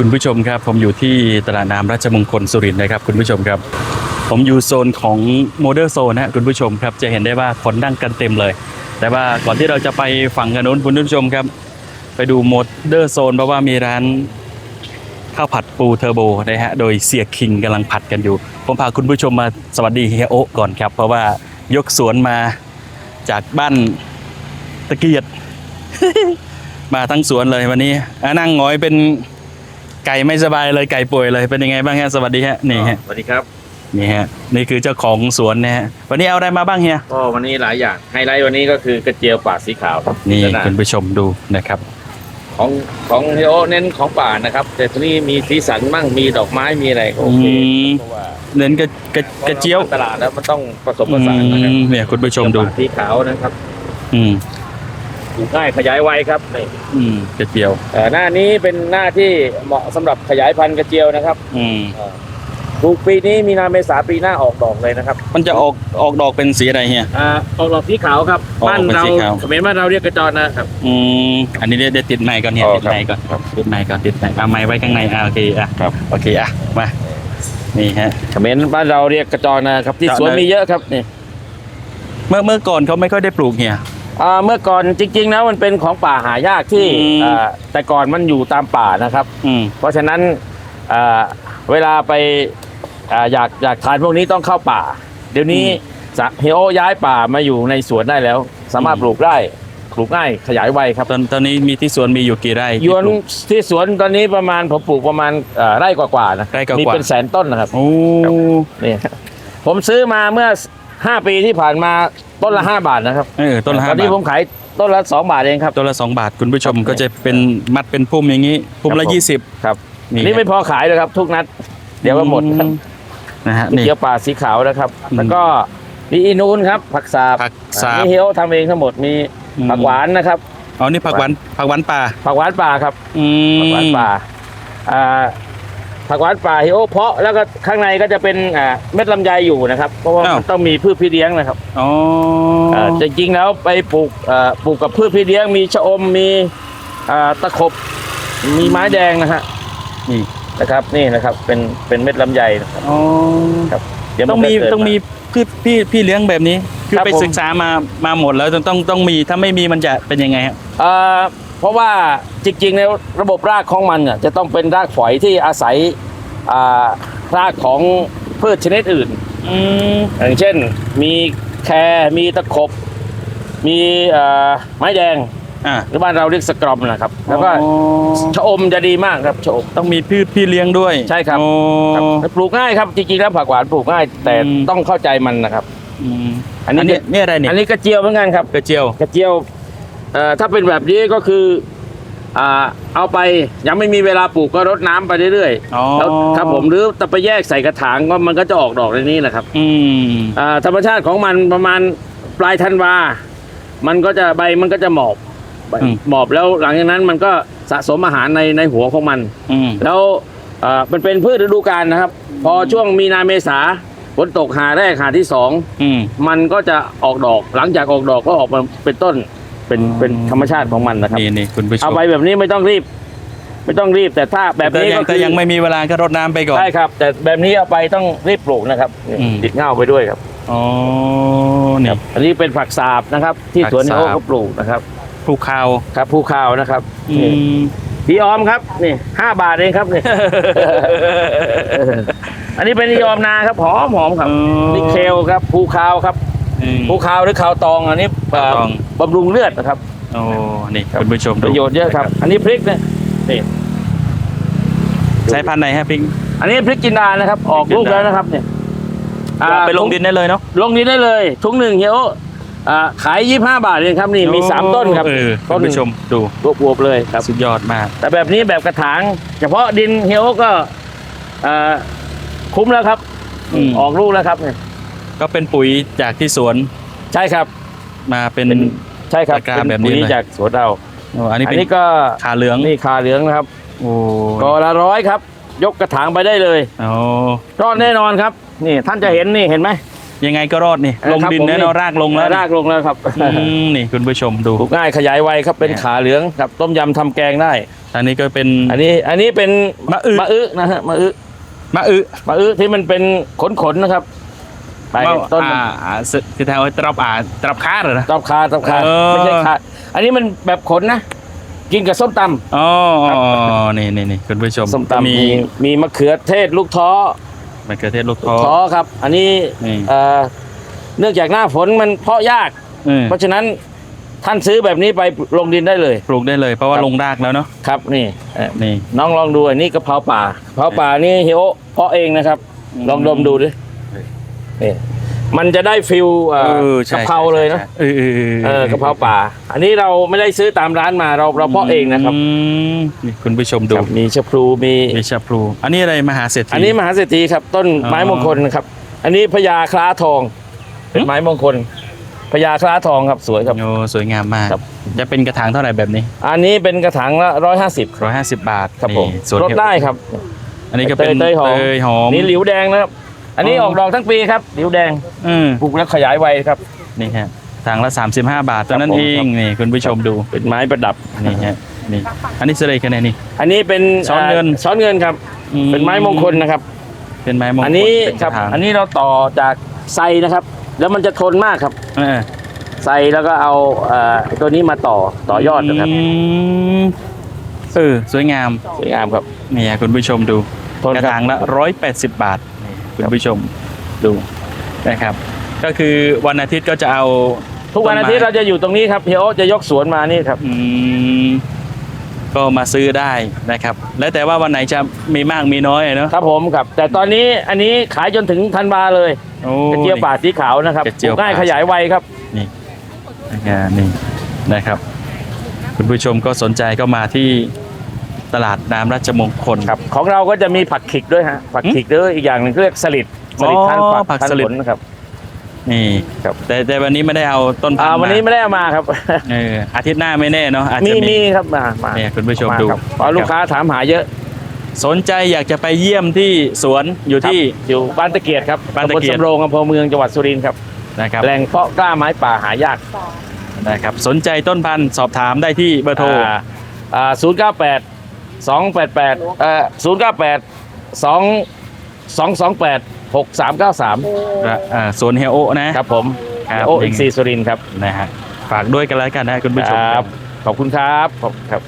คุณผู้ชมครับ ผมอยู่ที่ตลาดน้ำราชมงคลสุรินทร์นะครับ คุณผู้ชมครับ ผมอยู่โซนของโมเดลโซนนะคุณผู้ชมครับ จะเห็นได้ว่าคนนั่งกันเต็มเลย แต่ว่าก่อนที่เราจะไปฝั่งกันนู้นคุณผู้ชมครับ ไปดูโมเดลโซนเพราะว่ามีร้านข้าวผัดปูเทอร์โบนะฮะโดยเสียคิงกำลังผัดกันอยู่ ผมพาคุณผู้ชมมาสวัสดีเฮียโอก่อนครับ เพราะว่ายกสวนมาจากบ้านตะเกียดมาทั้งสวนเลยวันนี้นั่งหงอยเป็น ไก่ไม่สบายเลยไก่ป่วยเลยเป็นยังไงบ้างฮะสวัสดีฮะนี่ฮะสวัสดีครับนี่ฮะนี่คือเจ้าของสวนนะฮะวันนี้เอาอะไรมาบ้างเฮียก็วันนี้หลายอย่างไฮไลท์วันนี้ก็คือกระเจียวป่าสีขาวนี่ลักษณะคุณผู้ชมดูนะครับ ของของเฮโอเน้นของป่านะครับ แต่ทีนี้มีสีสันมั่งมีดอกไม้มีอะไรก็โอเคอืมเพราะว่าเน้นกระกระกระเจียวตลาดแล้วมันต้องผสมผสานนะครับอืมเนี่ยคุณผู้ชมดูป่าสีขาวนะครับ อืม ปลูกง่ายขยายไวครับนี่อืมกระเจียว เอ่อหน้านี้เป็นหน้าที่เหมาะสำหรับขยายพันธุ์กระเจียวนะครับอืมเอ่อปลูกปีนี้มีนาเมษาปีหน้าออกดอกเลยนะครับมันจะออกออกดอกเป็นสีอะไรเฮีย อ่าออกดอกสีขาวครับออกบ้านเป็นเราสีขาว เขมรบ้านเราเรียกกระจรนะครับ อืมอันนี้เดี๋ยวเดี๋ยวติดไม้ก่อนเนี่ยอ๋อติดไม้ก่อนครับติดไม้ก่อนติดไม้เอาไม้ไว้ข้างในอ่าโอเคอะครับ โอเคอะมานี่ฮะ เขมรบ้านเราเรียกกระจรนะครับที่กระจรสวนมีเยอะครับนี่เมื่อเมื่อก่อนเขาไม่ค่อยได้ปลูกเฮีย อ่าเมื่อก่อนจริงๆแล้วมันเป็นของป่าหายากที่อืม อ่าแต่ก่อนมันอยู่ตามป่านะครับ อืม เพราะฉะนั้นอ่าเวลาไปอ่าอยากอยากทานพวกนี้ต้องเข้าป่า เดี๋ยวนี้สะเฮโอย้ายป่ามาอยู่ในสวนได้แล้ว สามารถปลูกได้ปลูกง่ายขยายไวครับตอนตอนนี้มีที่สวนมีอยู่กี่ไร่ยวนที่ปลูก ที่สวนตอนนี้ประมาณผมปลูกประมาณอ่าไร่กว่าๆนะไร่กว่าๆ มีเป็นแสนต้นนะครับ โอ้ นี่ผมซื้อมาเมื่อ 5ปีที่ผ่านมาต้นละ5บาทนะครับเออต้นละตห้าอนนี้บาทผมขายต้นละ2บาทเองครับ ต้นละสองบาทคุณผู้ชมครับก็จะเป็นมัดเป็นพุ่มอย่างนี้ พุ่มครัละบผม ยี่สิบ ครับนี่ นี่ไม่พอขายเลยครับ ทุกนัด เดี๋ยวก็หมดครับนะฮะมีนี่ เกี๊ยวป่าสีขาวนะครับ อืมแล้วก็มีอีนูนครับ ผักสาบผักสาบนี่เฮลทำเองทั้งหมดมีอืม ผักหวานนะครับ อ๋อนี่ผักหวานผักหวานป่าผักหวานป่าครับ อืมผักหวานป่าอ่า ผักหวานป่าเฮลเพาะแล้วก็ข้างในก็จะเป็นอ่าเม็ดลำไยอยู่นะครับ เพราะว่ามันต้องมีพืชพี่เลี้ยงนะครับอ๋ออ่าจริงๆแล้วไปปลูกอ่าปลูกกับพืชพี่เลี้ยงมีชะอมมีอ่าตะขบ มีไม้แดงนะฮะนี่นะครับ นี่นะครับเป็นเป็นเม็ดลำไยนะครับอ๋อครับเดี๋ยวต้องมีนจะเกิดต้องมีพี่พี่พี่เลี้ยงแบบนี้ คือครับไปผม ศึกษามามาหมดแล้วต้องต้องต้องมีถ้าไม่มีมันจะเป็นยังไงฮะ เอ่อ เพราะว่าจริงๆแล้วระบบรากของมันเนี่ยจะต้องเป็นรากฝอยที่อาศัยอ่ารากของพืชชนิดอื่นอืมอย่างเช่น มีแครมีตะขบ มีเอ่อไม้แดงอ่าหรือบ้านเราเรียกสกรอมนะครับ แล้วก็อ๋อชะอมจะดีมากครับชะอมต้องมีพี่พี่เลี้ยงด้วย ใช่ครับโอ้ครับปลูกง่ายครับจริงๆแล้วผักหวานปลูกง่าย แต่อืมต้องเข้าใจมันนะครับอืมอัอันนนี้นี้เนี่ยอะไรเนี่ยอันนี้กระเจียวเหมือนกันครับกระเจียวกระเจียว เอ่อถ้าเป็นแบบนี้ก็คืออ่าเอาไปยังไม่มีเวลาปลูกก็รดน้ำไปเรื่อยอ๋อ ๆแล้วครับผมหรือแต่ไปแยกใส่กระถางก็มันก็จะออกดอกในนี้นะครับ อืม อ่าธรรมชาติของมันประมาณปลายธันวา มันก็จะใบมันก็จะหมอบใบอืม หมอบแล้วหลังจากนั้นมันก็สะสมอาหารในในหัวของมัน อืม แล้วเอ่อมันเป็นพืชฤดูกาลนะครับ พอช่วงมีนาเมษาฝนตกหาแรกหาที่สองอืม มันก็จะออกดอก หลังจากออกดอกก็ออกมาเป็นต้น เป็นอืมเป็นธรรมชาติของมันนะครับนี่นี่คุณผู้ชมเอาไปแบบนี้ไม่ต้องรีบ ไม่ต้องรีบแต่ถ้าแบบนี้แต่ยัก็งคืแต่อยังไม่มีเวลาก็รดน้ำไปก่อนใช่ครับ แต่แบบนี้เอาไปต้องรีบปลูกนะครับนี่อืมติดเง่าไปด้วยครับอ๋อนี่อันนี้เป็นผักสาบนะครับ ที่ผักสวนสาบเขาเขาปลูกนะครับภูเขาครับภูข้าวนะครับอืนี่มพี่ออมครับนี่ห้าบาทเองครับนี่อันนี้เป็นพี่ออมนาครับหอมหอมครับนี่เคลครับภูข้าวครับ อืมภูข้าวหรือข้าวตองอันนี้ข้าวตอง บำรุงเลือดนะครับ โอ้ นี่ครับ คุณผู้ชมปดูระโยชน์เยอะครับ อันนี้พริกเนี่ยนี่ใช้พันธุ์ไหนฮะพิงอันนี้พริกจินดานะครับ ออกพริกจิลูนกดาแล้วนะครับ เนี่ยอ่าไปลงดินได้เลยเนาะ ลงดินได้เลยทุงหนึ่งเฮียโออ่าขายยี่ห้าบาทเองครับนี่มีสามต้นครับเออต้คุนณผู้ชมดูบวบๆเลยครับ สุดยอดมาก แต่แบบนี้แบบกระถาง เฉพาะดินเฮียโอก็อ่าคุ้มแล้วครับอืม ออกลูกแล้วครับเนี่ย ก็เป็นปุ๋ยจากที่สวนใช่ครับมาเป็นเป็น ใช่ครับตะกร้าเป็นแบบนี้ปุ๋ยเลย จากสวนเราโอ้อันนี้อันเป็นนี้ก็ขาเหลืองนี่คาเหลืองนะครับโอ้กอละร้อยครับ ยกกระถางไปได้เลย โอ้รอดแน่นอนครับ นี่ท่านจะเห็นนี่เห็นไหม ยังไงก็รอดนี่ลงครับดินผมแน่นอนรากลงแล้วรากลงแล้วครับอืมนี่คุณผู้ชมดู ปลูกง่ายขยายไวครับเป็นเนี่ย ขาเหลืองครับต้มยำทำแกงได้ อันนี้ก็เป็น อันนี้อันนี้เป็นมะอึ มะอึนะฮะมะอึมะอึ มะอึที่มันเป็นขนๆนะครับ ไปว่าต้นอ่าอ่าสึคือแถวตรับอ่าตรับค้าเหรอนะตอบคาตอบคาเออ ไม่ใช่คาอันนี้มันแบบขนนะ กินกับส้มตำอ๋ออ๋อนี่นี่นี่คุณผู้ชมส้มตำมีมีมีมะเขือเทศลูกท้อมะเขือเทศลูกท้อ ท้อครับ อันนี้นี่ เอ่อเนื่องจากหน้าฝนมันเพาะยาก เออเพราะฉะนั้นท่านซื้อแบบนี้ไปลงดินได้เลย ปลูกได้เลยเพราะว่าครับ ลงรากแล้วเนาะครับนี่เอ่อนี่ น้องลองดูอันนี้กะเพราป่ากะเพราป่านี่เฮียโอเพาะเองนะครับอืมลองดมดูดิ นี่มันจะได้ฟิลเอ่อเออกะเพราเลยนะเออเออเออกะเพราป่า อันนี้เราไม่ได้ซื้อตามร้านมาเราเราเพาะเองนะครับมนี่คุณผู้ชมดูครับมีชะพลูมีมีชาพลู อันนี้อะไรมหาเศรษฐี อันนี้มหาเศรษฐีครับ ต้นอ๋อไม้มงคลครับ อันนี้พญาคล้าทอง เป็นหึไม้มงคลพญาคล้าทองครับสวยครับ โอ้สวยงามมาก ครับ จะเป็นกระถางเท่าไหร่แบบนี้อันนี้เป็นกระถางละร้อยห้าสิบร้อยห้าสิบบาทครับผมนี่สวนลดได้ครับอันนี้ก็เป็นเตยหอมเตยหอมนี่หลิวแดงนะครับ อันนี้อ๋อออกดอกทั้งปีครับหลิวแดงอืมปลูกแล้วขยายไวครับ นี่ฮะถางละ 35 บาทเท่านั้นครับผมเองนี่คุณผู้ชมดูเป็นไม้ประดับนี่ฮะนี่อันนี้เสลยกันไหนนี่ อันนี้เป็นช้อนเงินช้อนเงินครับ อืมเป็นไม้มงคลนะครับ เป็นไม้มงคลอันนี้เป็นคกรับระถางอันนี้เราต่อจากไซนะครับ แล้วมันจะทนมากครับ เออไซแล้วก็เอาเอ่อตัวนี้มาต่อต่อยอดนะครับมเออสวยงามสวยงามครับนี่ฮะคุณผู้ชมดูทนกระครับถางละ 180 บาทนี่ คุณผู้ชมดูนะครับ ก็คือวันอาทิตย์ก็จะเอาทุกวันอาทิตย์เราจะอยู่ตรงนี้ครับเฮียโอจะยกสวนมานี่ครับอืมก็มาซื้อได้นะครับ แล้วแต่ว่าวันไหนจะมีมากมีน้อยอะเนาะครับผมครับ แต่ตอนนี้อันนี้ขายจนถึงธันวาเลยโอ้กระเจียวป่าสีขาวนะครับกระเจียวปลูกง่ายป่าขยายไวครับนี่นะนี่นะครับ คุณผู้ชมก็สนใจก็มาที่ ตลาดน้ำราชมงคล ครับของเราก็จะมีผักขิกด้วยฮะผักขิกด้วยอีกอย่างหนึ่งเรียกสลิดสลิดอ๋อทานฝักผักทานสลิดผลนะครับ นี่ครับ แต่แต่วันนี้ไม่ได้เอาต้นพันอ่าธุ์วันนี้มาไม่ได้เอามาครับ เอออาทิตย์หน้าไม่แน่เนาะอาจมีจะมีมีครับมามาเนี่ยคุณผู้ชมาดูครับเพราะลูกค้าถามหาเยอะสนใจอยากจะไปเยี่ยมที่สวนอยู่ที่ ครับอยู่บ้านตะเกียรครับบ้านตะเกียรำบลสำโรงอำเภอเมืองจังหวัดสุรินทร์ครับนะครับแหล่งเพาะกล้าไม้ป่าหายากนะครับ สนใจต้นพันธุ์สอบถามได้ที่เบอร์โทร อ่าศูนย์เก้าแปด สองแปดแปดเอ่อศูนย์เก้าแปดสองสองสองแปดหกสามเก้าสามอ่าสวนเฮโอนะครับ ผมครับโออีกซีสุรินทร์ครับนะฮะฝากด้วยกันแล้วกันนะคุณผู้ชมครับขอบคุณครับขอบครับ